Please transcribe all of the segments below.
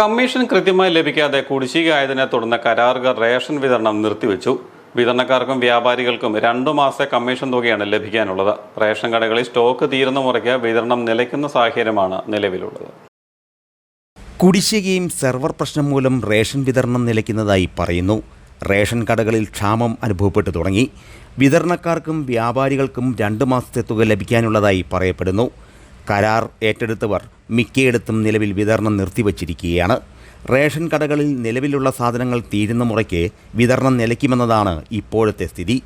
Commission കൃത്യമായി ലഭിക്കാതെ കുടിശ്ശികയായതിനെ തുടർന്ന് കരാറുകാർ റേഷൻ വിതരണം നിർത്തിവെച്ചു. വിതരണക്കാർക്കും വ്യാപാരികൾക്കും രണ്ടു മാസത്തെ കമ്മീഷൻ തുകയാണ് ലഭിക്കാനുള്ളത്. റേഷൻ കടകളിൽ സ്റ്റോക്ക് തീരുന്ന മുറയ്ക്ക് വിതരണം നിലയ്ക്കുന്ന സാഹചര്യമാണ് നിലവിലുള്ളത്. കുടിശ്ശികയും സെർവർ പ്രശ്നം മൂലം റേഷൻ വിതരണം നിലയ്ക്കുന്നതായി പറയുന്നു. റേഷൻ കടകളിൽ ക്ഷാമം അനുഭവപ്പെട്ടു തുടങ്ങി. വിതരണക്കാർക്കും വ്യാപാരികൾക്കും രണ്ട് മാസത്തെ തുക ലഭിക്കാനുള്ളതായി പറയപ്പെടുന്നു. കരാർ ഏറ്റെടുത്തവർ മിക്കയിടത്തും നിലവിൽ വിതരണം നിർത്തിവച്ചിരിക്കുകയാണ്. റേഷൻ കടകളിൽ നിലവിലുള്ള സാധനങ്ങൾ തീരുന്ന മുറയ്ക്ക് വിതരണം നിലയ്ക്കുമെന്നതാണ് ഇപ്പോഴത്തെ സ്ഥിതി.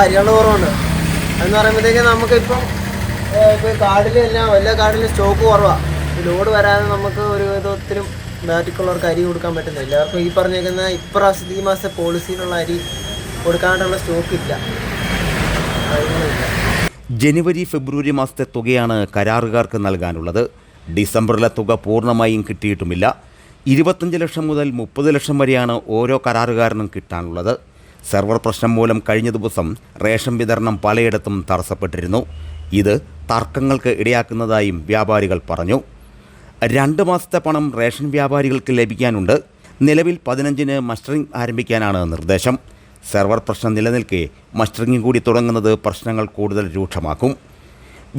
അരികളുടെ കുറവുണ്ട്. എന്ന് പറയുമ്പോഴത്തേക്ക് നമുക്കിപ്പം ഇപ്പോൾ ഇപ്പം കാർഡിലെല്ലാം എല്ലാ കാർഡിലും സ്റ്റോക്ക് കുറവാണ് ലോഡ് വരാതെ നമുക്ക് ഒരു വിധത്തിലും ബാറ്റിക്കുള്ളവർക്ക് അരി കൊടുക്കാൻ പറ്റുന്നില്ല. എല്ലാവർക്കും ഈ പറഞ്ഞേക്കുന്ന ഇപ്രാവശ്യത്തെ ഈ മാസത്തെ പോളിസിയിലുള്ള അരി കൊടുക്കാനായിട്ടുള്ള സ്റ്റോക്ക് ഇല്ല. കാര്യങ്ങളില്ല ജനുവരി ഫെബ്രുവരി മാസത്തെ തുകയാണ് കരാറുകാർക്ക് നൽകാനുള്ളത്. ഡിസംബറിലെ തുക പൂർണമായും കിട്ടിയിട്ടുമില്ല. ഇരുപത്തഞ്ച് ലക്ഷം മുതൽ മുപ്പത് ലക്ഷം വരെയാണ് ഓരോ കരാറുകാരനും കിട്ടാനുള്ളത്. സെർവർ പ്രശ്നം മൂലം കഴിഞ്ഞ ദിവസം റേഷൻ വിതരണം പലയിടത്തും തടസ്സപ്പെട്ടിരുന്നു. ഇത് തർക്കങ്ങൾക്ക് ഇടയാക്കുന്നതായും വ്യാപാരികൾ പറഞ്ഞു. രണ്ട് മാസത്തെ പണം റേഷൻ വ്യാപാരികൾക്ക് ലഭിക്കാനുണ്ട്. നിലവിൽ പതിനഞ്ചിന് മസ്റ്ററിംഗ് ആരംഭിക്കാനാണ് നിർദ്ദേശം. സെർവർ പ്രശ്നം നിലനിൽക്കെ മസ്റ്ററിംഗ് കൂടി തുടങ്ങുന്നത് പ്രശ്നങ്ങൾ കൂടുതൽ രൂക്ഷമാക്കും.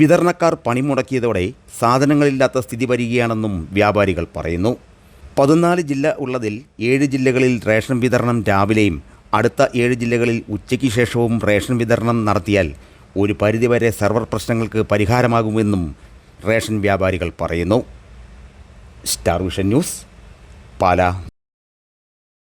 വിതരണക്കാർ പണിമുടക്കിയതോടെ സാധനങ്ങളില്ലാത്ത സ്ഥിതി വരികയാണെന്നും വ്യാപാരികൾ പറയുന്നു. പതിനാല് ജില്ല ഉള്ളതിൽ ഏഴ് ജില്ലകളിൽ റേഷൻ വിതരണം രാവിലെയും അടുത്ത ഏഴ് ജില്ലകളിൽ ഉച്ചയ്ക്ക് ശേഷവും റേഷൻ വിതരണം നടത്തിയാൽ ഒരു പരിധിവരെ സെർവർ പ്രശ്നങ്ങൾക്ക് പരിഹാരമാകുമെന്നും റേഷൻ വ്യാപാരികൾ പറയുന്നു. Star Vision News Pala.